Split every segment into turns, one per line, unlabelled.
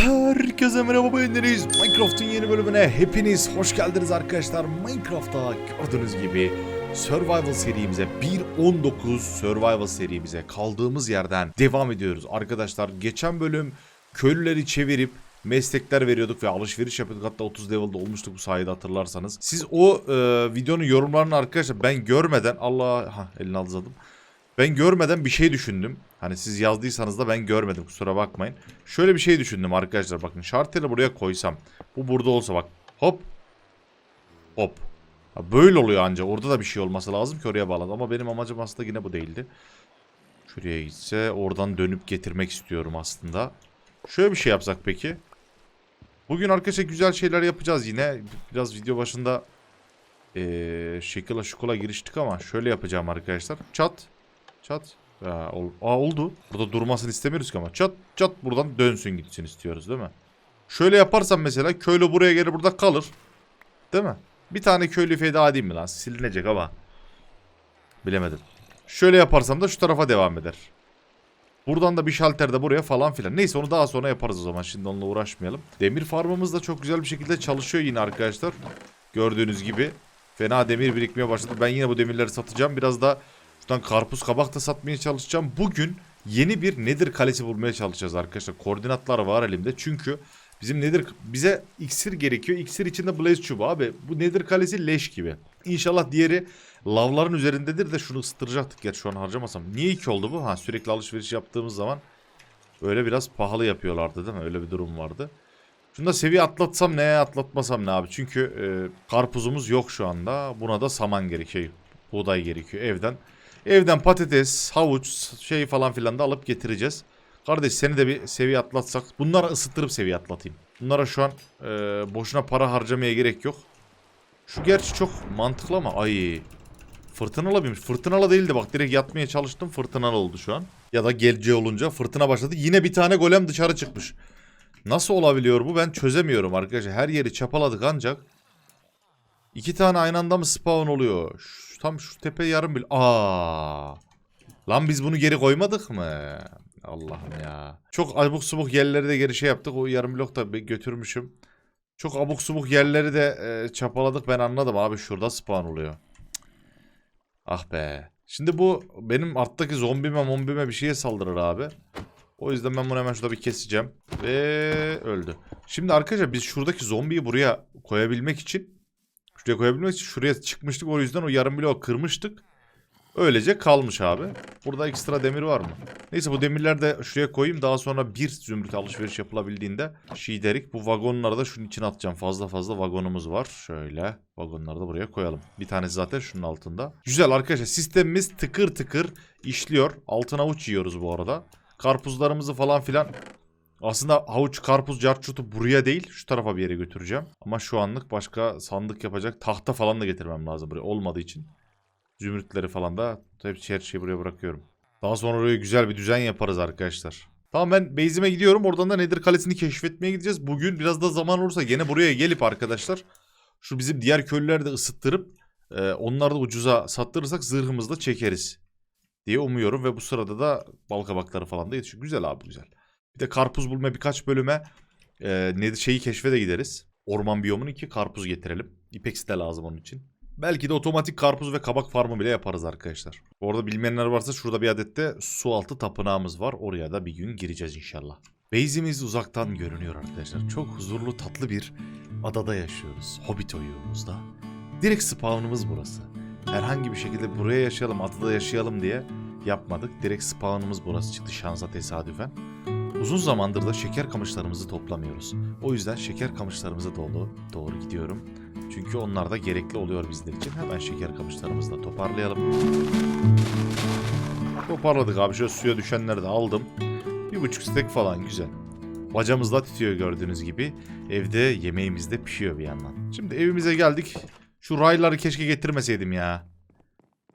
Herkese merhaba beğendiniz. Minecraft'ın yeni bölümüne hepiniz hoş geldiniz arkadaşlar. Minecraft'ta gördüğünüz gibi Survival serimize 1.19 Survival serimize kaldığımız yerden devam ediyoruz. Arkadaşlar geçen bölüm köylüleri çevirip meslekler veriyorduk ve alışveriş yapıyorduk. Hatta 30 level'da olmuştuk bu sayede hatırlarsanız. Siz o e, videonun yorumlarını arkadaşlar ben görmeden Allah ha elini alzadım. Ben görmeden bir şey düşündüm. Hani siz yazdıysanız da ben görmedim kusura bakmayın. Şöyle bir şey düşündüm arkadaşlar bakın şarteli buraya koysam. Bu burada olsa bak hop hop. Böyle oluyor anca orada da bir şey olması lazım ki oraya bağladı. Ama benim amacım aslında yine bu değildi. Şuraya gitse oradan dönüp getirmek istiyorum aslında. Şöyle bir şey yapsak peki. Bugün arkadaşlar güzel şeyler yapacağız yine. Biraz video başında ee, şekila şukula giriştik ama şöyle yapacağım arkadaşlar. Çat. Çat. Aa, ol- Aa, oldu. Burada durmasını istemiyoruz ki ama. Çat çat buradan dönsün gitsin istiyoruz değil mi? Şöyle yaparsam mesela köylü buraya gelir burada kalır. Değil mi? Bir tane köylü feda edeyim mi lan? Silinecek ama. Bilemedim. Şöyle yaparsam da şu tarafa devam eder. Buradan da bir şalter de buraya falan filan. Neyse onu daha sonra yaparız o zaman. Şimdi onunla uğraşmayalım. Demir farmımız da çok güzel bir şekilde çalışıyor yine arkadaşlar. Gördüğünüz gibi. Fena demir birikmeye başladı. Ben yine bu demirleri satacağım. Biraz da şuradan karpuz kabak da satmaya çalışacağım. Bugün yeni bir nedir kalesi bulmaya çalışacağız arkadaşlar. Koordinatlar var elimde. Çünkü bizim nedir bize iksir gerekiyor. İksir içinde blaze çubuğu abi. Bu nedir kalesi leş gibi. İnşallah diğeri lavların üzerindedir de şunu ısıtıracaktık. Gerçi şu an harcamasam. Niye iki oldu bu? Ha sürekli alışveriş yaptığımız zaman öyle biraz pahalı yapıyorlardı değil mi? Öyle bir durum vardı. Şunu da seviye atlatsam neye atlatmasam ne abi? Çünkü e, karpuzumuz yok şu anda. Buna da saman gerekiyor. Buğday gerekiyor evden. Evden patates, havuç, şey falan filan da alıp getireceğiz. Kardeş seni de bir seviye atlatsak. Bunları ısıttırıp seviye atlatayım. Bunlara şu an e, boşuna para harcamaya gerek yok. Şu gerçi çok mantıklı ama ay. Fırtınalı birmiş. Fırtınalı değildi bak direkt yatmaya çalıştım fırtınalı oldu şu an. Ya da gelce olunca fırtına başladı. Yine bir tane golem dışarı çıkmış. Nasıl olabiliyor bu ben çözemiyorum arkadaşlar. Her yeri çapaladık ancak. iki tane aynı anda mı spawn oluyor? Tam şu tepe yarım bil. Aa. Lan biz bunu geri koymadık mı? Allah'ım ya. Çok abuk subuk yerleri de geri şey yaptık. O yarım blok da götürmüşüm. Çok abuk subuk yerleri de e, çapaladık ben anladım abi şurada spawn oluyor. Ah be. Şimdi bu benim alttaki zombime mombime bir şeye saldırır abi. O yüzden ben bunu hemen şurada bir keseceğim. Ve öldü. Şimdi arkadaşlar biz şuradaki zombiyi buraya koyabilmek için şuraya koyabilmek için şuraya çıkmıştık. O yüzden o yarım bloğu kırmıştık. Öylece kalmış abi. Burada ekstra demir var mı? Neyse bu demirleri de şuraya koyayım. Daha sonra bir zümrüt alışveriş yapılabildiğinde şiderik bu vagonları da şunun içine atacağım. Fazla fazla vagonumuz var. Şöyle vagonları da buraya koyalım. Bir tanesi zaten şunun altında. Güzel arkadaşlar sistemimiz tıkır tıkır işliyor. Altına avuç yiyoruz bu arada. Karpuzlarımızı falan filan aslında havuç, karpuz, carçutu buraya değil şu tarafa bir yere götüreceğim. Ama şu anlık başka sandık yapacak tahta falan da getirmem lazım buraya olmadığı için. Zümrütleri falan da hepsi her şeyi buraya bırakıyorum. Daha sonra oraya güzel bir düzen yaparız arkadaşlar. Tamam ben base'ime gidiyorum. Oradan da Nedir Kalesi'ni keşfetmeye gideceğiz. Bugün biraz da zaman olursa gene buraya gelip arkadaşlar şu bizim diğer köylüleri de ısıttırıp e, onları da ucuza sattırırsak zırhımızı da çekeriz diye umuyorum ve bu sırada da bal kabakları falan da yetişiyor. Güzel abi güzel. Bir de karpuz bulma birkaç bölüme e, ne şeyi keşfe de gideriz. Orman biyomunu ki karpuz getirelim. İpeksi de lazım onun için. Belki de otomatik karpuz ve kabak farmı bile yaparız arkadaşlar. Orada bilmeyenler varsa şurada bir adet de su altı tapınağımız var. Oraya da bir gün gireceğiz inşallah. Base'imiz uzaktan görünüyor arkadaşlar. Çok huzurlu tatlı bir adada yaşıyoruz. Hobbit oyuğumuzda. Direkt spawnımız burası. Herhangi bir şekilde buraya yaşayalım, adada yaşayalım diye yapmadık. Direkt spawnımız burası çıktı şansa tesadüfen. Uzun zamandır da şeker kamışlarımızı toplamıyoruz. O yüzden şeker kamışlarımıza doğru, doğru gidiyorum. Çünkü onlar da gerekli oluyor bizler için. Hemen şeker kamışlarımızı da toparlayalım. Toparladık abi. Şöyle suya düşenleri de aldım. Bir buçuk stek falan güzel. Bacamız da tütüyor gördüğünüz gibi. Evde yemeğimiz de pişiyor bir yandan. Şimdi evimize geldik. Şu rayları keşke getirmeseydim ya.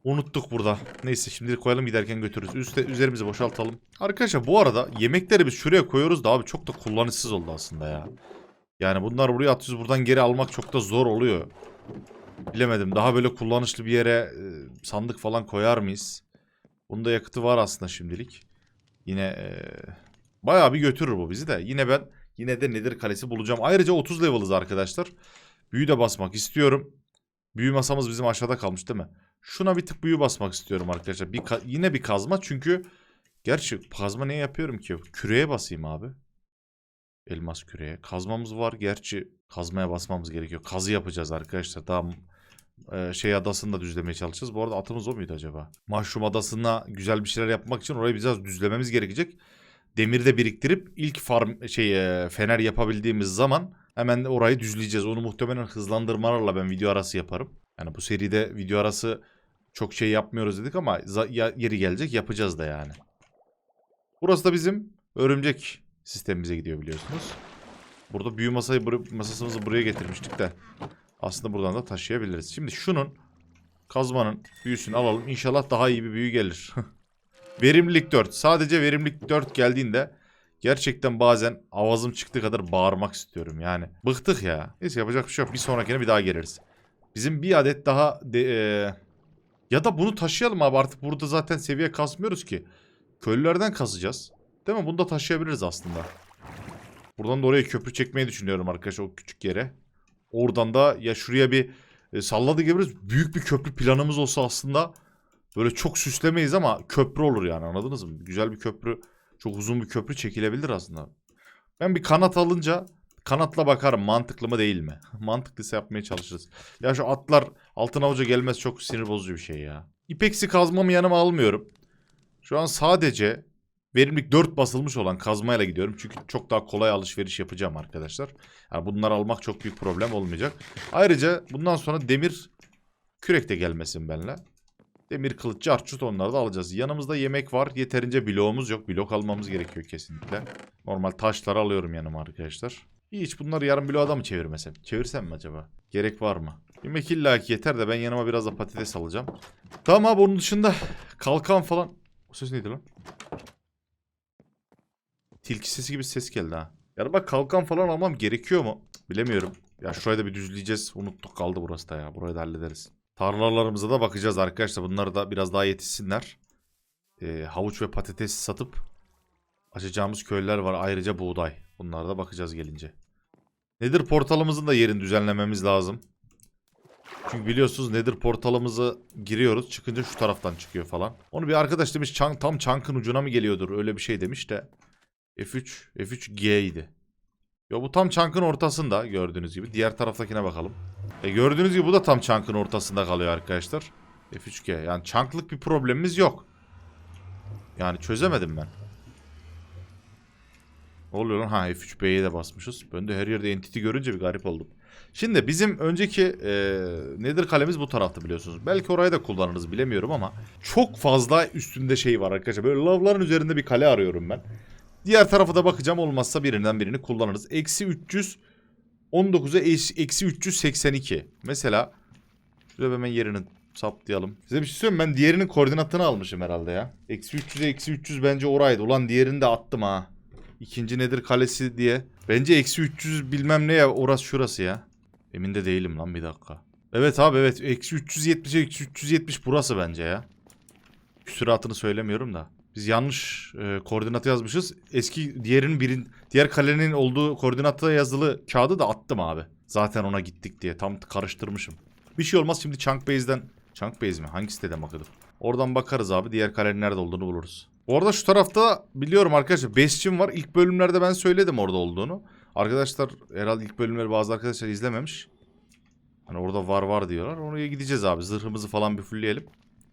Unuttuk burada. Neyse şimdi koyalım giderken götürürüz. Üste, üzerimizi boşaltalım. Arkadaşlar bu arada yemekleri biz şuraya koyuyoruz da abi çok da kullanışsız oldu aslında ya. Yani bunlar buraya atıyoruz buradan geri almak çok da zor oluyor. Bilemedim daha böyle kullanışlı bir yere e, sandık falan koyar mıyız? Bunda yakıtı var aslında şimdilik. Yine e, bayağı bir götürür bu bizi de. Yine ben yine de Nedir Kalesi bulacağım. Ayrıca 30 level'ız arkadaşlar. Büyü de basmak istiyorum. Büyü masamız bizim aşağıda kalmış değil mi? Şuna bir tık büyü basmak istiyorum arkadaşlar. Bir yine bir kazma çünkü gerçi kazma ne yapıyorum ki? Küreye basayım abi. Elmas küreye. Kazmamız var. Gerçi kazmaya basmamız gerekiyor. Kazı yapacağız arkadaşlar. Daha e, şey adasını da düzlemeye çalışacağız. Bu arada atımız o muydu acaba? Mahşum adasına güzel bir şeyler yapmak için orayı biraz düzlememiz gerekecek. Demiri de biriktirip ilk farm şey e, fener yapabildiğimiz zaman hemen orayı düzleyeceğiz. Onu muhtemelen hızlandırmalarla ben video arası yaparım. Yani bu seride video arası çok şey yapmıyoruz dedik ama yeri gelecek yapacağız da yani. Burası da bizim örümcek sistemimize gidiyor biliyorsunuz. Burada büyü masayı masasımızı buraya getirmiştik de aslında buradan da taşıyabiliriz. Şimdi şunun kazmanın büyüsünü alalım. İnşallah daha iyi bir büyü gelir. verimlilik 4. Sadece verimlilik 4 geldiğinde gerçekten bazen avazım çıktığı kadar bağırmak istiyorum yani. Bıktık ya. Neyse yapacak bir şey yok. Bir sonrakine bir daha geliriz. Bizim bir adet daha de, eee, ya da bunu taşıyalım abi artık burada zaten seviye kasmıyoruz ki. Köylülerden kasacağız. Değil mi? Bunu da taşıyabiliriz aslında. Buradan da oraya köprü çekmeyi düşünüyorum arkadaşlar o küçük yere. Oradan da ya şuraya bir e, salladı gibi büyük bir köprü planımız olsa aslında böyle çok süslemeyiz ama köprü olur yani anladınız mı? Güzel bir köprü, çok uzun bir köprü çekilebilir aslında. Ben bir kanat alınca kanatla bakarım mantıklı mı değil mi? Mantıklıysa yapmaya çalışırız. Ya şu atlar altın avuca gelmez çok sinir bozucu bir şey ya. İpeksi kazmamı yanıma almıyorum. Şu an sadece verimlilik 4 basılmış olan kazmayla gidiyorum. Çünkü çok daha kolay alışveriş yapacağım arkadaşlar. Yani bunları almak çok büyük problem olmayacak. Ayrıca bundan sonra demir kürek de gelmesin benimle. Demir kılıç, carçut onları da alacağız. Yanımızda yemek var. Yeterince bloğumuz yok. Blok almamız gerekiyor kesinlikle. Normal taşları alıyorum yanıma arkadaşlar. Hiç bunları yarım bloğa mı çevirmesem? Çevirsem mi acaba? Gerek var mı? Yemek illaki yeter de ben yanıma biraz da patates alacağım. Tamam abi onun dışında kalkan falan. O ses neydi lan? Tilki sesi gibi ses geldi ha. Yani bak kalkan falan almam gerekiyor mu? Bilemiyorum. Ya şurayı da bir düzleyeceğiz. Unuttuk kaldı burası da ya. Burayı da hallederiz. Tarlalarımıza da bakacağız arkadaşlar. Bunları da biraz daha yetişsinler. Ee, havuç ve patates satıp açacağımız köyler var. Ayrıca buğday. Bunlara da bakacağız gelince. Nedir portalımızın da yerini düzenlememiz lazım. Çünkü biliyorsunuz nedir portalımızı giriyoruz. Çıkınca şu taraftan çıkıyor falan. Onu bir arkadaş demiş çan, tam çankın ucuna mı geliyordur öyle bir şey demiş de. F3, F3G idi. Yo bu tam çankın ortasında gördüğünüz gibi. Diğer taraftakine bakalım. E gördüğünüz gibi bu da tam çankın ortasında kalıyor arkadaşlar. F3G. Yani çanklık bir problemimiz yok. Yani çözemedim ben. Oluyor lan? Ha F3B'ye de basmışız. Ben de her yerde entity görünce bir garip oldum. Şimdi bizim önceki e, nedir kalemiz bu tarafta biliyorsunuz. Belki orayı da kullanırız bilemiyorum ama çok fazla üstünde şey var arkadaşlar. Böyle lavların üzerinde bir kale arıyorum ben. Diğer tarafa da bakacağım olmazsa birinden birini kullanırız. Eksi 300 19'a eksi 382. Mesela şurada hemen yerini saptayalım. Size bir şey söyleyeyim ben diğerinin koordinatını almışım herhalde ya. Eksi 300'e eksi 300 bence oraydı. Ulan diğerini de attım ha. İkinci nedir kalesi diye. Bence eksi 300 bilmem ne ya orası şurası ya. Emin de değilim lan bir dakika. Evet abi evet eksi 370 eksi 370 burası bence ya. Küsuratını söylemiyorum da. Biz yanlış e, koordinatı yazmışız. Eski diğerinin birin diğer kalenin olduğu koordinatta yazılı kağıdı da attım abi. Zaten ona gittik diye tam karıştırmışım. Bir şey olmaz şimdi Chunk Base'den Chunk Base mi? Hangi siteden bakalım? Oradan bakarız abi. Diğer kalenin nerede olduğunu buluruz. Bu arada şu tarafta biliyorum arkadaşlar Bastion var. İlk bölümlerde ben söyledim orada olduğunu. Arkadaşlar herhalde ilk bölümleri bazı arkadaşlar izlememiş. Hani orada var var diyorlar. Oraya gideceğiz abi. Zırhımızı falan bir fullleyelim.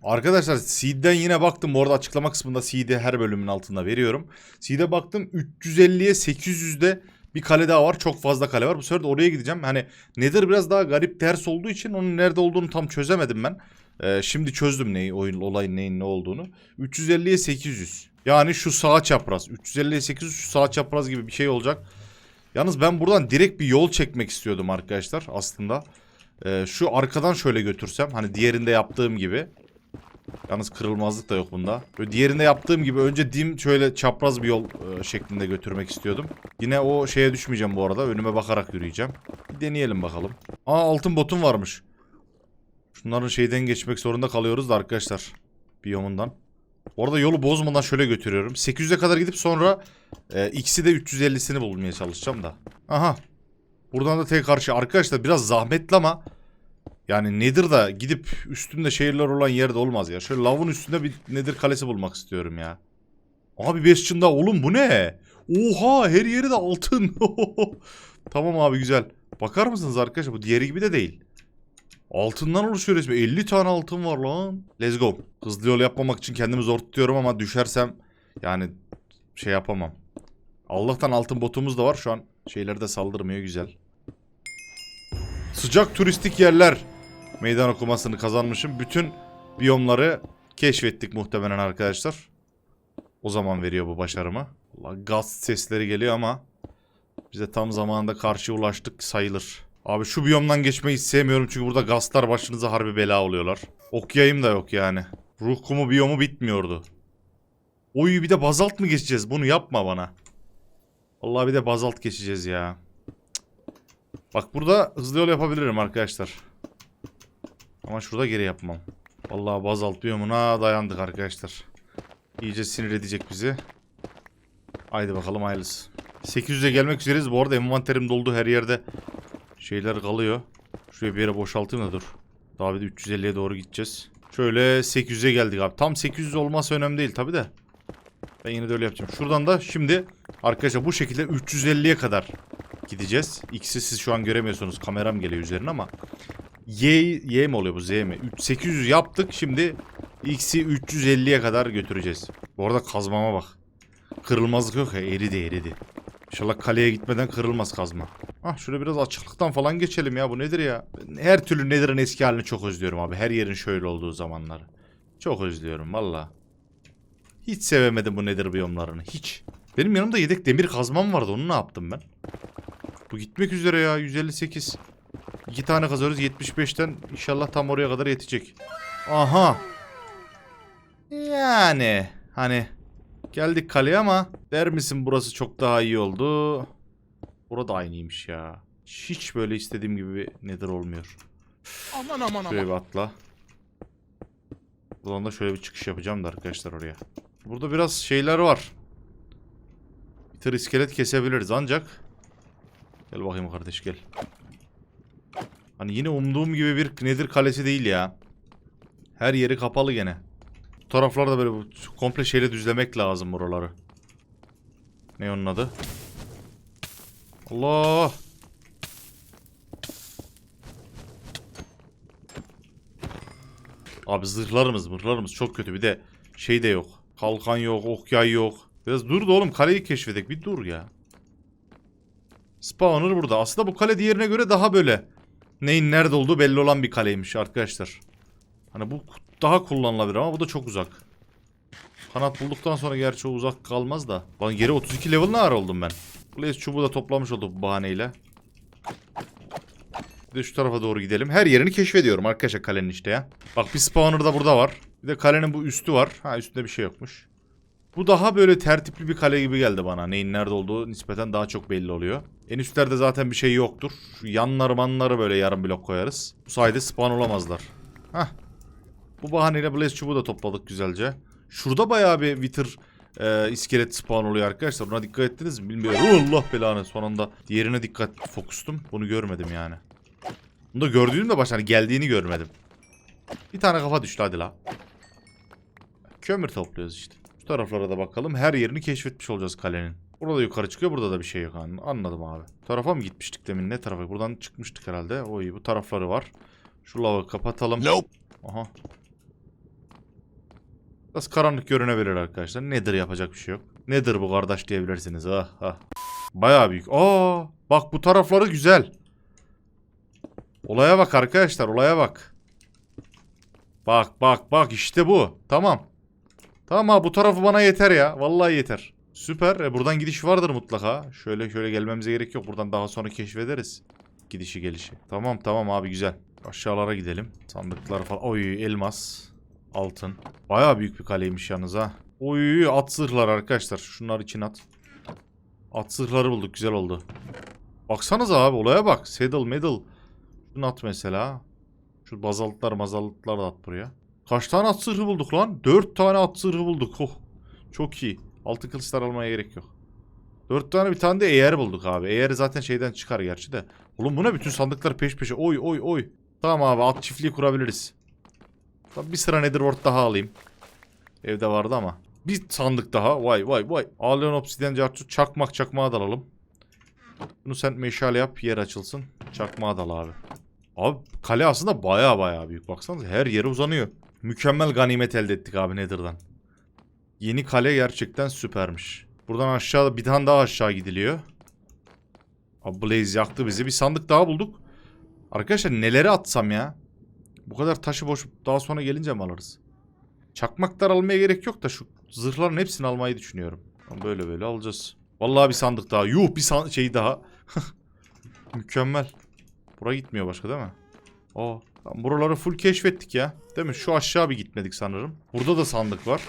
Arkadaşlar Seed'den yine baktım. Bu arada açıklama kısmında Seed'i her bölümün altında veriyorum. Seed'e baktım 350'ye 800'de bir kale daha var. Çok fazla kale var. Bu sefer de oraya gideceğim. Hani nedir biraz daha garip ters olduğu için onun nerede olduğunu tam çözemedim ben. Ee, şimdi çözdüm neyi, oyun olayın neyin ne olduğunu. 350'ye 800. Yani şu sağ çapraz. 350'ye 800 şu sağ çapraz gibi bir şey olacak. Yalnız ben buradan direkt bir yol çekmek istiyordum arkadaşlar aslında. Ee, şu arkadan şöyle götürsem hani diğerinde yaptığım gibi. Yalnız kırılmazlık da yok bunda. Böyle diğerinde yaptığım gibi önce dim şöyle çapraz bir yol e, şeklinde götürmek istiyordum. Yine o şeye düşmeyeceğim bu arada. Önüme bakarak yürüyeceğim. Bir deneyelim bakalım. Aa altın botum varmış. Şunların şeyden geçmek zorunda kalıyoruz da arkadaşlar. Biyomundan. Orada yolu bozmadan şöyle götürüyorum. 800'e kadar gidip sonra e, ikisi de 350'sini bulmaya çalışacağım da. Aha. Buradan da tek karşı. Arkadaşlar biraz zahmetli ama yani nedir da gidip üstünde şehirler olan yerde olmaz ya. Şöyle lavın üstünde bir nedir kalesi bulmak istiyorum ya. Abi Bastion'da oğlum bu ne? Oha her yeri de altın. tamam abi güzel. Bakar mısınız arkadaşlar bu diğeri gibi de değil. Altından oluşuyor resmi. 50 tane altın var lan. Let's go. Hızlı yol yapmamak için kendimi zor tutuyorum ama düşersem yani şey yapamam. Allah'tan altın botumuz da var. Şu an şeyler de saldırmıyor güzel. Sıcak turistik yerler meydan okumasını kazanmışım. Bütün biyomları keşfettik muhtemelen arkadaşlar. O zaman veriyor bu başarımı. Allah, gaz sesleri geliyor ama bize tam zamanında karşıya ulaştık sayılır. Abi şu biyomdan geçmeyi sevmiyorum çünkü burada gazlar başınıza harbi bela oluyorlar. Ok yayım da yok yani. Ruh kumu biyomu bitmiyordu. Oy bir de bazalt mı geçeceğiz? Bunu yapma bana. Vallahi bir de bazalt geçeceğiz ya. Bak burada hızlı yol yapabilirim arkadaşlar. Ama şurada geri yapmam. Vallahi bazalt biyomuna dayandık arkadaşlar. İyice sinir edecek bizi. Haydi bakalım hayırlısı. 800'e gelmek üzereyiz. Bu arada envanterim doldu her yerde. Şeyler kalıyor. Şuraya bir yere boşaltayım da dur. Daha bir de 350'ye doğru gideceğiz. Şöyle 800'e geldik abi. Tam 800 olması önemli değil tabi de. Ben yine de öyle yapacağım. Şuradan da şimdi arkadaşlar bu şekilde 350'ye kadar gideceğiz. X'i siz şu an göremiyorsunuz. Kameram geliyor üzerine ama. Y, y mi oluyor bu Z mi? 3, 800 yaptık. Şimdi X'i 350'ye kadar götüreceğiz. Bu arada kazmama bak. Kırılmazlık yok ya eridi eridi. İnşallah kaleye gitmeden kırılmaz kazma. Ah şöyle biraz açıklıktan falan geçelim ya bu nedir ya? Her türlü Nether'ın eski halini çok özlüyorum abi. Her yerin şöyle olduğu zamanları. Çok özlüyorum valla. Hiç sevemedim bu Nether biyomlarını hiç. Benim yanımda yedek demir kazmam vardı onu ne yaptım ben? Bu gitmek üzere ya 158. İki tane kazarız 75'ten inşallah tam oraya kadar yetecek. Aha. Yani hani geldik kaleye ama der misin burası çok daha iyi oldu. Burada aynıymış ya. Hiç böyle istediğim gibi bir nedir olmuyor.
Aman aman
Şöyle
aman.
bir atla. Buradan da şöyle bir çıkış yapacağım da arkadaşlar oraya. Burada biraz şeyler var. Bir tır iskelet kesebiliriz ancak. Gel bakayım kardeş gel. Hani yine umduğum gibi bir nedir kalesi değil ya. Her yeri kapalı gene. Taraflarda böyle komple şeyle düzlemek lazım buraları. Ne onun adı? Allah! Abi zırhlarımız mırhlarımız çok kötü. Bir de şey de yok. Kalkan yok, ok yay yok. Biraz dur da oğlum kaleyi keşfedek. Bir dur ya. Spawner burada. Aslında bu kale diğerine göre daha böyle neyin nerede olduğu belli olan bir kaleymiş arkadaşlar. Hani bu daha kullanılabilir ama bu da çok uzak. Kanat bulduktan sonra gerçi o uzak kalmaz da. Lan geri 32 level ne ara oldum ben. Blaze çubuğu da toplamış olduk bu bahaneyle. Bir de şu tarafa doğru gidelim. Her yerini keşfediyorum arkadaşlar kalenin işte ya. Bak bir spawner da burada var. Bir de kalenin bu üstü var. Ha üstünde bir şey yokmuş. Bu daha böyle tertipli bir kale gibi geldi bana. Neyin nerede olduğu nispeten daha çok belli oluyor. En üstlerde zaten bir şey yoktur. Şu yanları manları böyle yarım blok koyarız. Bu sayede spawn olamazlar. Hah. Bu bahaneyle Blaze çubuğu da topladık güzelce. Şurada bayağı bir Wither e, iskelet spawn oluyor arkadaşlar. Buna dikkat ettiniz mi bilmiyorum. Allah belanı son anda diğerine dikkat fokustum. Bunu görmedim yani. Bunu da gördüğümde başta hani geldiğini görmedim. Bir tane kafa düştü hadi la. Kömür topluyoruz işte. Şu taraflara da bakalım. Her yerini keşfetmiş olacağız kalenin. Burada yukarı çıkıyor. Burada da bir şey yok. An- Anladım abi. Tarafa mı gitmiştik demin? Ne tarafa? Buradan çıkmıştık herhalde. O iyi. Bu tarafları var. Şu lavı kapatalım.
Nope.
Aha. Biraz karanlık görünebilir arkadaşlar. Nedir yapacak bir şey yok. Nedir bu kardeş diyebilirsiniz. Ah ah. Bayağı büyük. Aa, bak bu tarafları güzel. Olaya bak arkadaşlar olaya bak. Bak bak bak işte bu. Tamam. Tamam abi bu tarafı bana yeter ya. Vallahi yeter. Süper. E, buradan gidiş vardır mutlaka. Şöyle şöyle gelmemize gerek yok. Buradan daha sonra keşfederiz. Gidişi gelişi. Tamam tamam abi güzel. Aşağılara gidelim. Sandıklar falan. Oy elmas. Altın. Bayağı büyük bir kaleymiş yalnız ha. Oy at zırhlar arkadaşlar. Şunlar için at. At zırhları bulduk. Güzel oldu. Baksanıza abi olaya bak. Saddle medal. Şunu at mesela. Şu bazaltlar mazaltlar da at buraya. Kaç tane at zırhı bulduk lan? 4 tane at zırhı bulduk. Oh. Çok iyi. Altın kılıçlar almaya gerek yok. 4 tane bir tane de eğer bulduk abi. Eğer zaten şeyden çıkar gerçi de. Oğlum bu ne bütün sandıklar peş peşe. Oy oy oy. Tamam abi at çiftliği kurabiliriz. Tabii bir sıra Netherworld daha alayım. Evde vardı ama. Bir sandık daha. Vay vay vay. Alien Obsidian Cartu çakmak çakmağı da alalım. Bunu sen meşale yap yer açılsın. Çakmağı da al abi. Abi kale aslında baya baya büyük. Baksanıza her yere uzanıyor. Mükemmel ganimet elde ettik abi Nether'dan. Yeni kale gerçekten süpermiş. Buradan aşağı bir tane daha aşağı gidiliyor. Abi Blaze yaktı bizi. Bir sandık daha bulduk. Arkadaşlar neleri atsam ya? Bu kadar taşı boş daha sonra gelince mi alırız? Çakmaklar almaya gerek yok da şu zırhların hepsini almayı düşünüyorum. Ama Böyle böyle alacağız. Vallahi bir sandık daha. Yuh bir san şey daha. Mükemmel. Bura gitmiyor başka değil mi? Aa, tamam, buraları full keşfettik ya. Değil mi? Şu aşağı bir gitmedik sanırım. Burada da sandık var.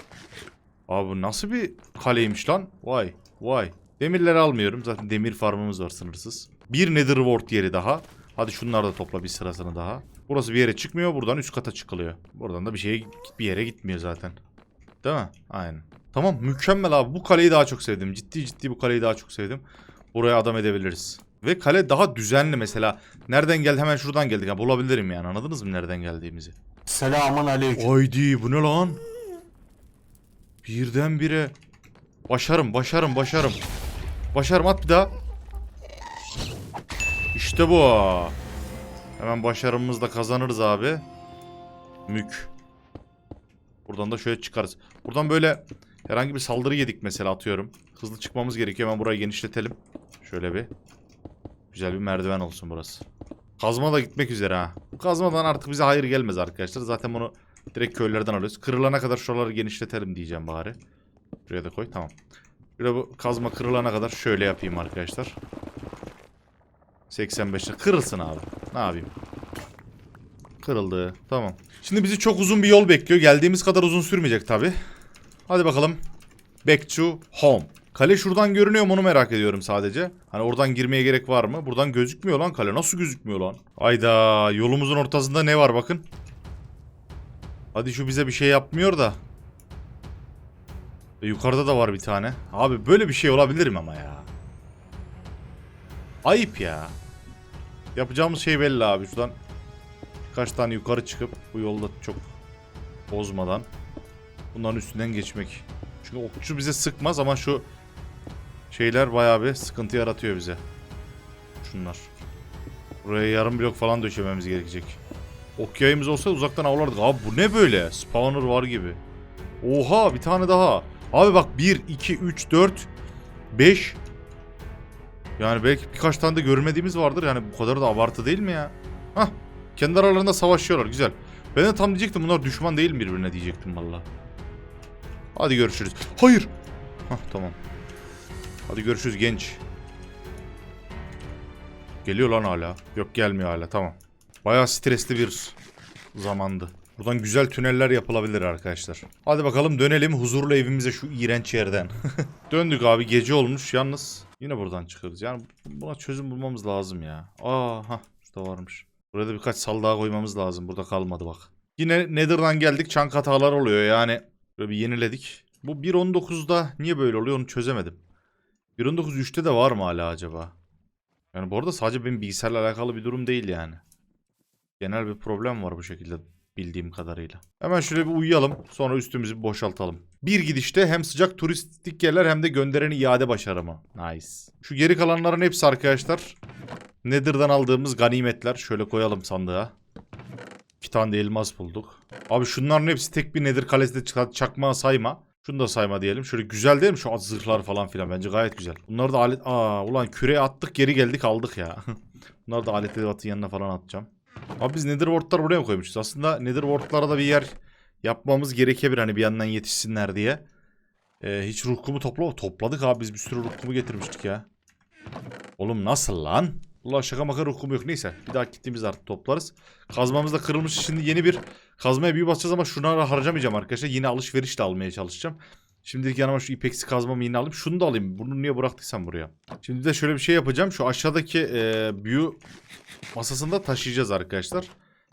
Abi nasıl bir kaleymiş lan? Vay vay. Demirleri almıyorum. Zaten demir farmımız var sınırsız. Bir nether wart yeri daha. Hadi şunları da topla bir sırasını daha. Burası bir yere çıkmıyor. Buradan üst kata çıkılıyor. Buradan da bir şeye bir yere gitmiyor zaten. Değil mi? Aynen. Tamam mükemmel abi. Bu kaleyi daha çok sevdim. Ciddi ciddi bu kaleyi daha çok sevdim. Buraya adam edebiliriz. Ve kale daha düzenli mesela. Nereden geldi? Hemen şuradan geldik. Ya bulabilirim yani. Anladınız mı nereden geldiğimizi?
Selamun aleyküm.
Haydi bu ne lan? Birdenbire. Başarım başarım başarım. Başarım at bir daha. İşte bu. Hemen başarımımızı da kazanırız abi. Mük. Buradan da şöyle çıkarız. Buradan böyle herhangi bir saldırı yedik mesela atıyorum. Hızlı çıkmamız gerekiyor. Hemen burayı genişletelim. Şöyle bir. Güzel bir merdiven olsun burası. Kazma da gitmek üzere ha. Kazmadan artık bize hayır gelmez arkadaşlar. Zaten bunu direkt köylerden alıyoruz. Kırılana kadar şuraları genişletelim diyeceğim bari. Buraya da koy tamam. Şöyle bu kazma kırılana kadar şöyle yapayım arkadaşlar. 85'te kırılsın abi. Ne yapayım? Kırıldı. Tamam. Şimdi bizi çok uzun bir yol bekliyor. Geldiğimiz kadar uzun sürmeyecek tabi. Hadi bakalım. Back to home. Kale şuradan görünüyor mu onu merak ediyorum sadece. Hani oradan girmeye gerek var mı? Buradan gözükmüyor lan kale. Nasıl gözükmüyor lan? Ayda yolumuzun ortasında ne var bakın. Hadi şu bize bir şey yapmıyor da. E, yukarıda da var bir tane. Abi böyle bir şey olabilir mi ama ya? Ayıp ya. Yapacağımız şey belli abi. Şuradan birkaç tane yukarı çıkıp bu yolda çok bozmadan bunların üstünden geçmek. Çünkü okçu bize sıkmaz ama şu şeyler bayağı bir sıkıntı yaratıyor bize. Şunlar. Buraya yarım blok falan döşememiz gerekecek. Ok yayımız olsa uzaktan avlardık. Abi bu ne böyle? Spawner var gibi. Oha bir tane daha. Abi bak 1, 2, 3, 4, 5. Yani belki birkaç tane de görmediğimiz vardır. Yani bu kadar da abartı değil mi ya? Hah. Kendi aralarında savaşıyorlar. Güzel. Ben de tam diyecektim bunlar düşman değil mi birbirine diyecektim valla. Hadi görüşürüz. Hayır. Hah tamam. Hadi görüşürüz genç. Geliyor lan hala. Yok gelmiyor hala tamam. Bayağı stresli bir zamandı. Buradan güzel tüneller yapılabilir arkadaşlar. Hadi bakalım dönelim huzurlu evimize şu iğrenç yerden. Döndük abi gece olmuş yalnız. Yine buradan çıkıyoruz. Yani buna çözüm bulmamız lazım ya. Aa ha şurada varmış. Buraya da birkaç sal daha koymamız lazım. Burada kalmadı bak. Yine Nether'dan geldik. Çank hatalar oluyor yani. Böyle bir yeniledik. Bu 1.19'da niye böyle oluyor onu çözemedim. 1.19 3'te de var mı hala acaba? Yani bu arada sadece benim bilgisayarla alakalı bir durum değil yani. Genel bir problem var bu şekilde bildiğim kadarıyla. Hemen şöyle bir uyuyalım. Sonra üstümüzü bir boşaltalım. Bir gidişte hem sıcak turistik yerler hem de göndereni iade başarımı. Nice. Şu geri kalanların hepsi arkadaşlar. Nether'dan aldığımız ganimetler. Şöyle koyalım sandığa. İki tane de elmas bulduk. Abi şunların hepsi tek bir Nether kalesinde çakmağı sayma. Şunu da sayma diyelim. Şöyle güzel değil mi şu zırhlar falan filan bence gayet güzel. Bunları da alet... Aa ulan küreye attık geri geldik aldık ya. Bunları da alet edevatın yanına falan atacağım. Abi biz Nether buraya mı koymuşuz? Aslında Nether da bir yer yapmamız gerekebilir hani bir yandan yetişsinler diye. Ee, hiç ruh kumu topla topladık abi biz bir sürü ruh kumu getirmiştik ya. Oğlum nasıl lan? Ulan şaka maka ruh kumu yok. Neyse bir daha gittiğimizde artık toplarız. Kazmamız da kırılmış. Şimdi yeni bir kazmaya büyü basacağız ama şuna harcamayacağım arkadaşlar. Yine alışveriş de almaya çalışacağım. Şimdilik yanıma şu ipeksi kazmamı yine alayım. Şunu da alayım. Bunu niye bıraktıysam buraya. Şimdi de şöyle bir şey yapacağım. Şu aşağıdaki e, büyü masasında taşıyacağız arkadaşlar.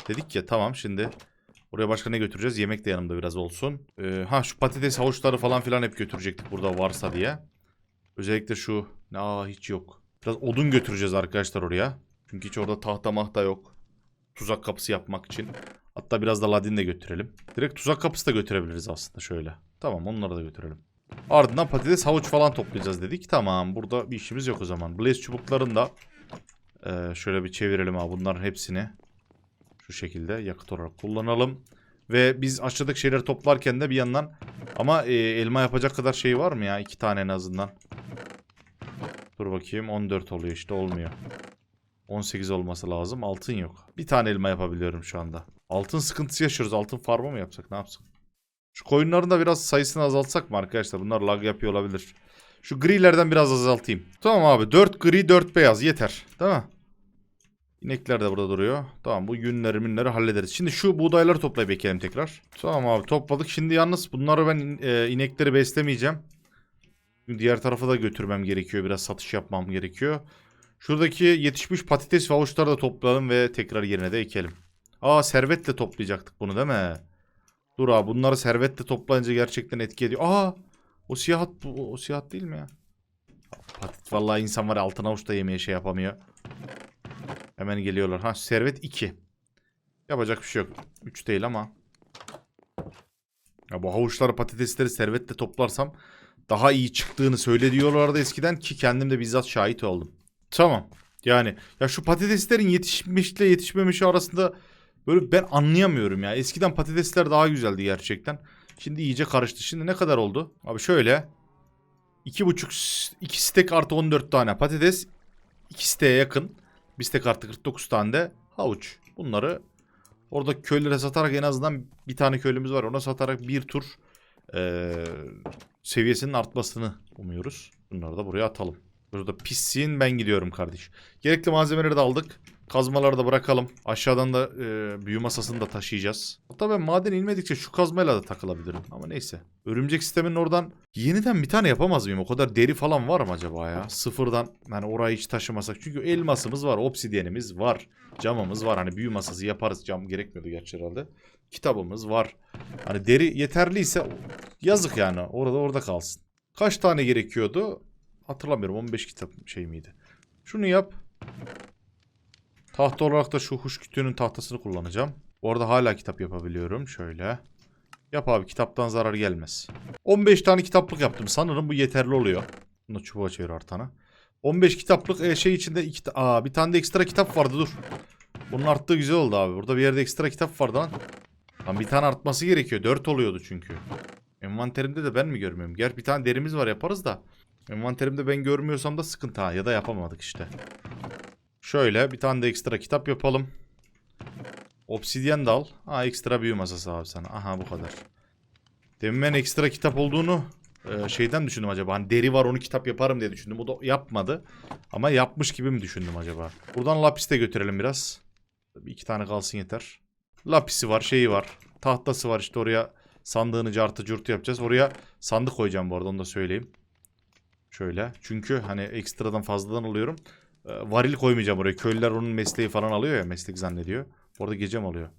Dedik ya tamam şimdi Oraya başka ne götüreceğiz? Yemek de yanımda biraz olsun. Ee, ha şu patates havuçları falan filan hep götürecektik burada varsa diye. Özellikle şu. Aa hiç yok. Biraz odun götüreceğiz arkadaşlar oraya. Çünkü hiç orada tahta mahta yok. Tuzak kapısı yapmak için. Hatta biraz da ladin de götürelim. Direkt tuzak kapısı da götürebiliriz aslında şöyle. Tamam onları da götürelim. Ardından patates havuç falan toplayacağız dedik. Tamam burada bir işimiz yok o zaman. Blaze çubuklarını da e, şöyle bir çevirelim abi bunların hepsini. Şu şekilde yakıt olarak kullanalım. Ve biz aşağıdaki şeyleri toplarken de bir yandan ama e, elma yapacak kadar şey var mı ya? iki tane en azından. Dur bakayım 14 oluyor işte olmuyor. 18 olması lazım. Altın yok. Bir tane elma yapabiliyorum şu anda. Altın sıkıntısı yaşıyoruz. Altın farmı mı yapsak? Ne yapsak? Şu koyunların da biraz sayısını azaltsak mı arkadaşlar? Bunlar lag yapıyor olabilir. Şu grilerden biraz azaltayım. Tamam abi. 4 gri 4 beyaz yeter. Mi? İnekler de burada duruyor. Tamam bu yünleri minleri hallederiz. Şimdi şu buğdayları toplayıp ekelim tekrar. Tamam abi topladık. Şimdi yalnız bunları ben e, inekleri beslemeyeceğim. Diğer tarafa da götürmem gerekiyor. Biraz satış yapmam gerekiyor. Şuradaki yetişmiş patates ve havuçları da toplayalım ve tekrar yerine de ekelim. Aa servetle toplayacaktık bunu değil mi? Dur abi bunları servetle toplayınca gerçekten etki ediyor. Aa o siyah at- bu o siyah değil mi ya? Patit vallahi insan var ya, altın avuç da yemeye şey yapamıyor. Hemen geliyorlar. Ha servet 2. Yapacak bir şey yok. 3 değil ama. Ya bu havuçları patatesleri servetle toplarsam daha iyi çıktığını söylediyorlardı eskiden ki kendim de bizzat şahit oldum. Tamam. Yani ya şu patateslerin yetişmişle yetişmemişi arasında böyle ben anlayamıyorum ya. Eskiden patatesler daha güzeldi gerçekten. Şimdi iyice karıştı. Şimdi ne kadar oldu? Abi şöyle. 2,5 2 stek artı 14 tane patates. 2 steğe yakın. Bir stek artı 49 tane de havuç. Bunları orada köylere satarak en azından bir tane köylümüz var. Ona satarak bir tur eee, seviyesinin artmasını umuyoruz. Bunları da buraya atalım. Burada pissin ben gidiyorum kardeş. Gerekli malzemeleri de aldık. Kazmaları da bırakalım. Aşağıdan da e, büyü masasını da taşıyacağız. Hatta ben maden inmedikçe şu kazmayla da takılabilirim. Ama neyse. Örümcek sisteminin oradan yeniden bir tane yapamaz mıyım? O kadar deri falan var mı acaba ya? Sıfırdan yani orayı hiç taşımasak. Çünkü elmasımız var, obsidyenimiz var. Camımız var. Hani büyü masası yaparız. Cam gerekmiyordu gerçi herhalde. Kitabımız var. Hani deri yeterliyse yazık yani. Orada orada kalsın. Kaç tane gerekiyordu? Hatırlamıyorum 15 kitap şey miydi? Şunu yap. Tahta olarak da şu huş kütüğünün tahtasını kullanacağım. Orada hala kitap yapabiliyorum. Şöyle. Yap abi kitaptan zarar gelmez. 15 tane kitaplık yaptım. Sanırım bu yeterli oluyor. Bunu çubuğa çevir artana. 15 kitaplık e, şey içinde iki Aa, bir tane de ekstra kitap vardı dur. Bunun arttığı güzel oldu abi. Burada bir yerde ekstra kitap vardı lan. Lan bir tane artması gerekiyor. 4 oluyordu çünkü. Envanterimde de ben mi görmüyorum? Ger bir tane derimiz var yaparız da. Envanterimde ben görmüyorsam da sıkıntı ha. Ya da yapamadık işte. Şöyle bir tane de ekstra kitap yapalım. Obsidyen de al. Ha ekstra büyü masası abi sana. Aha bu kadar. Demin ekstra kitap olduğunu e, şeyden düşündüm acaba. Hani deri var onu kitap yaparım diye düşündüm. O da yapmadı. Ama yapmış gibi mi düşündüm acaba? Buradan lapis de götürelim biraz. Bir iki tane kalsın yeter. Lapisi var şeyi var. Tahtası var işte oraya sandığını cartı curtu yapacağız. Oraya sandık koyacağım bu arada onu da söyleyeyim. Şöyle. Çünkü hani ekstradan fazladan alıyorum. Ee, varil koymayacağım oraya. Köylüler onun mesleği falan alıyor ya. Meslek zannediyor. Orada gecem alıyor.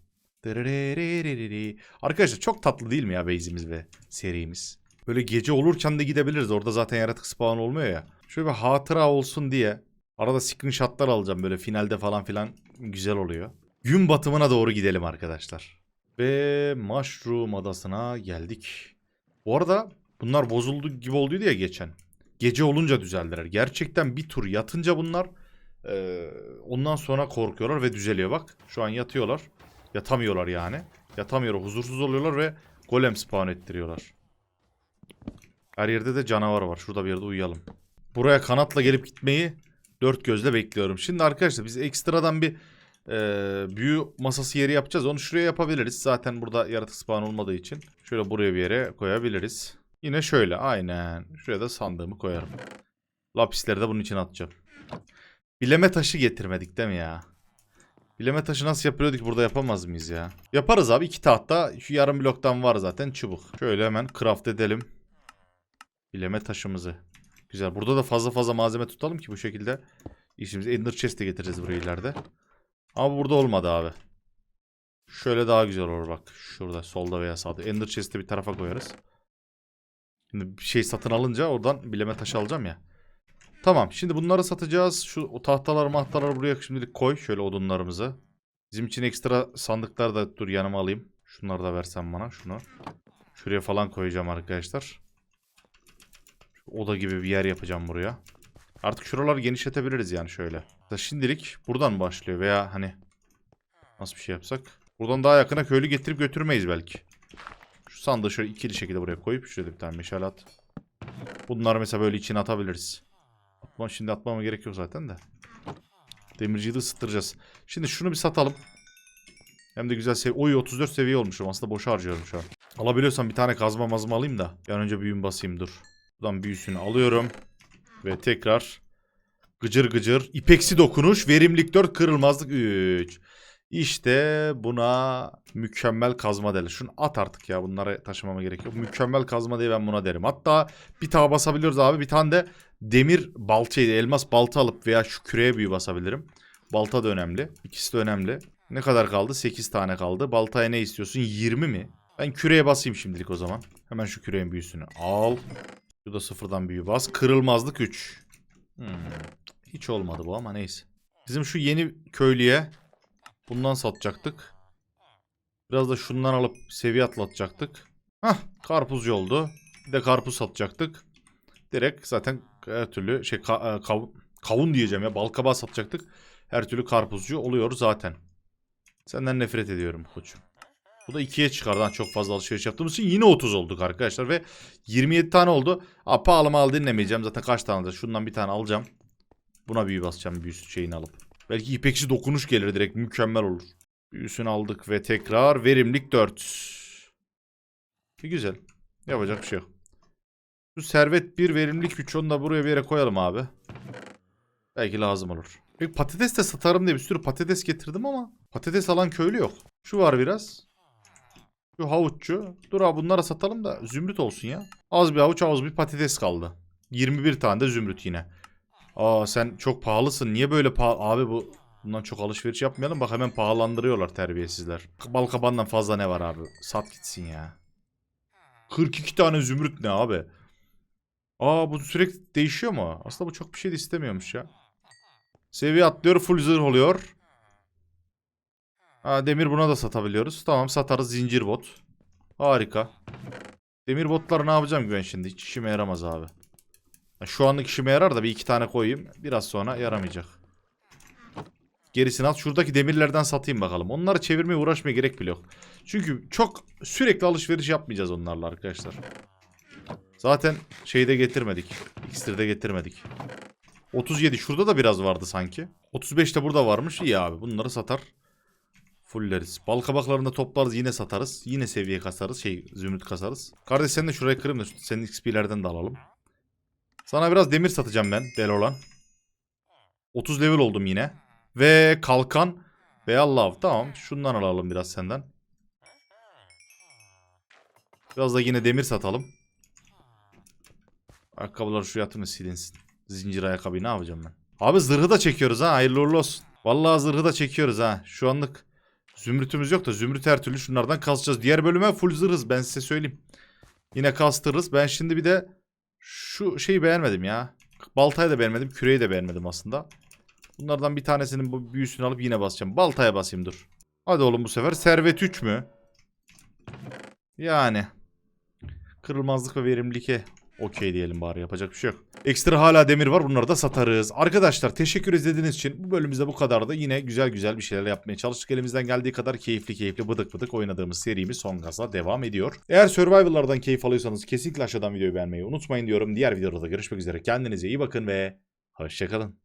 Arkadaşlar çok tatlı değil mi ya base'imiz ve serimiz? Böyle gece olurken de gidebiliriz. Orada zaten yaratık spawn olmuyor ya. Şöyle bir hatıra olsun diye. Arada screenshotlar alacağım böyle finalde falan filan güzel oluyor. Gün batımına doğru gidelim arkadaşlar. Ve Mushroom adasına geldik. Bu arada bunlar bozuldu gibi olduydu ya geçen. Gece olunca düzeldiler. Gerçekten bir tur yatınca bunlar e, ondan sonra korkuyorlar ve düzeliyor bak. Şu an yatıyorlar. Yatamıyorlar yani. Yatamıyorlar. Huzursuz oluyorlar ve golem spawn ettiriyorlar. Her yerde de canavar var. Şurada bir yerde uyuyalım. Buraya kanatla gelip gitmeyi dört gözle bekliyorum. Şimdi arkadaşlar biz ekstradan bir e, büyü masası yeri yapacağız. Onu şuraya yapabiliriz. Zaten burada yaratık spawn olmadığı için. Şöyle buraya bir yere koyabiliriz. Yine şöyle aynen. Şuraya da sandığımı koyarım. Lapisleri de bunun için atacağım. Bileme taşı getirmedik değil mi ya? Bileme taşı nasıl yapıyorduk burada yapamaz mıyız ya? Yaparız abi. iki tahta şu yarım bloktan var zaten çubuk. Şöyle hemen craft edelim. Bileme taşımızı. Güzel. Burada da fazla fazla malzeme tutalım ki bu şekilde işimizi Ender Chest'e getireceğiz buraya ileride. Ama burada olmadı abi. Şöyle daha güzel olur bak. Şurada solda veya sağda. Ender chest'i bir tarafa koyarız. Şimdi bir şey satın alınca oradan bileme taşı alacağım ya. Tamam şimdi bunları satacağız. Şu o tahtalar mahtaları buraya şimdilik koy. Şöyle odunlarımızı. Bizim için ekstra sandıklar da dur yanıma alayım. Şunları da versen bana şunu. Şuraya falan koyacağım arkadaşlar. Oda gibi bir yer yapacağım buraya. Artık şuraları genişletebiliriz yani şöyle. Şimdilik buradan başlıyor veya hani nasıl bir şey yapsak. Buradan daha yakına köylü getirip götürmeyiz belki. Sandığı şöyle ikili şekilde buraya koyup şurada bir tane meşale at. Bunları mesela böyle içine atabiliriz. Atma, şimdi atmama gerek yok zaten de. Demirciyi de ısıttıracağız. Şimdi şunu bir satalım. Hem de güzel seviye. Oy 34 seviye olmuşum. Aslında boşa harcıyorum şu an. Alabiliyorsam bir tane kazma mazma alayım da. Bir önce büyüm basayım dur. Buradan büyüsünü alıyorum. Ve tekrar gıcır gıcır. İpeksi dokunuş. Verimlilik 4. Kırılmazlık 3. İşte buna mükemmel kazma derler. Şunu at artık ya. Bunları taşımama gerek yok. Mükemmel kazma diye ben buna derim. Hatta bir tane basabiliyoruz abi. Bir tane de demir baltaydı. Elmas balta alıp veya şu küreye büyü basabilirim. Balta da önemli. İkisi de önemli. Ne kadar kaldı? 8 tane kaldı. Baltaya ne istiyorsun? 20 mi? Ben küreye basayım şimdilik o zaman. Hemen şu küreğin büyüsünü al. Şu da sıfırdan büyü bas. Kırılmazlık 3. Hmm. Hiç olmadı bu ama neyse. Bizim şu yeni köylüye bundan satacaktık. Biraz da şundan alıp seviye atlatacaktık. Hah karpuzcu oldu. Bir de karpuz satacaktık. Direkt zaten her türlü şey ka- e, kav- kavun diyeceğim ya balkabağı satacaktık. Her türlü karpuzcu oluyor zaten. Senden nefret ediyorum koçum. Bu da ikiye çıkardı. Ha, Çok fazla alışveriş yaptığımız için yine 30 olduk arkadaşlar. Ve 27 tane oldu. Aa, pahalı mal dinlemeyeceğim. Zaten kaç tane de. Şundan bir tane alacağım. Buna büyü basacağım büyüsü şeyini alıp. Belki ipeksi dokunuş gelir direkt. Mükemmel olur. Büyüsünü aldık ve tekrar verimlilik 4. Bir güzel. Yapacak bir şey yok. Şu servet 1 verimlilik 3 onu da buraya bir yere koyalım abi. Belki lazım olur. Peki patates de satarım diye bir sürü patates getirdim ama patates alan köylü yok. Şu var biraz. Şu havuççu. Dur abi bunlara satalım da zümrüt olsun ya. Az bir havuç az bir patates kaldı. 21 tane de zümrüt yine. Aa sen çok pahalısın. Niye böyle pahalı? Abi bu bundan çok alışveriş yapmayalım. Bak hemen pahalandırıyorlar terbiyesizler. Bal kabağından fazla ne var abi? Sat gitsin ya. 42 tane zümrüt ne abi? Aa bu sürekli değişiyor mu? Aslında bu çok bir şey de istemiyormuş ya. Seviye atlıyor full zırh oluyor. Ha, demir buna da satabiliyoruz. Tamam satarız zincir bot. Harika. Demir botları ne yapacağım güven şimdi? Hiç işime yaramaz abi. Şu anlık işime yarar da bir iki tane koyayım. Biraz sonra yaramayacak. Gerisini al. Şuradaki demirlerden satayım bakalım. Onları çevirmeye uğraşmaya gerek bile yok. Çünkü çok sürekli alışveriş yapmayacağız onlarla arkadaşlar. Zaten şeyde getirmedik. İksirde getirmedik. 37 şurada da biraz vardı sanki. 35 de burada varmış. İyi abi bunları satar. Fulleriz. Bal kabaklarını toplarız yine satarız. Yine seviye kasarız. Şey zümrüt kasarız. Kardeş sen de şuraya kırayım da senin XP'lerden de alalım. Sana biraz demir satacağım ben. Del olan. 30 level oldum yine. Ve kalkan ve Allah tamam. Şundan alalım biraz senden. Biraz da yine demir satalım. Ayakkabıları şuraya atayım da silinsin. Zincir ayakkabıyı ne yapacağım ben? Abi zırhı da çekiyoruz ha hayırlı uğurlu olsun. Vallahi zırhı da çekiyoruz ha. Şu anlık zümrütümüz yok da zümrüt her türlü şunlardan kasacağız. Diğer bölüme full zırhız ben size söyleyeyim. Yine kastırırız. Ben şimdi bir de şu şeyi beğenmedim ya. Baltayı da beğenmedim. Küreği de beğenmedim aslında. Bunlardan bir tanesinin bu büyüsünü alıp yine basacağım. Baltaya basayım dur. Hadi oğlum bu sefer. Servet 3 mü? Yani. Kırılmazlık ve verimlilik'e okey diyelim bari yapacak bir şey yok. Ekstra hala demir var bunları da satarız. Arkadaşlar teşekkür izlediğiniz için bu bölümümüzde bu kadardı. Yine güzel güzel bir şeyler yapmaya çalıştık. Elimizden geldiği kadar keyifli keyifli bıdık bıdık oynadığımız serimiz son gazla devam ediyor. Eğer Survival'lardan keyif alıyorsanız kesinlikle aşağıdan videoyu beğenmeyi unutmayın diyorum. Diğer videoda görüşmek üzere. Kendinize iyi bakın ve hoşçakalın.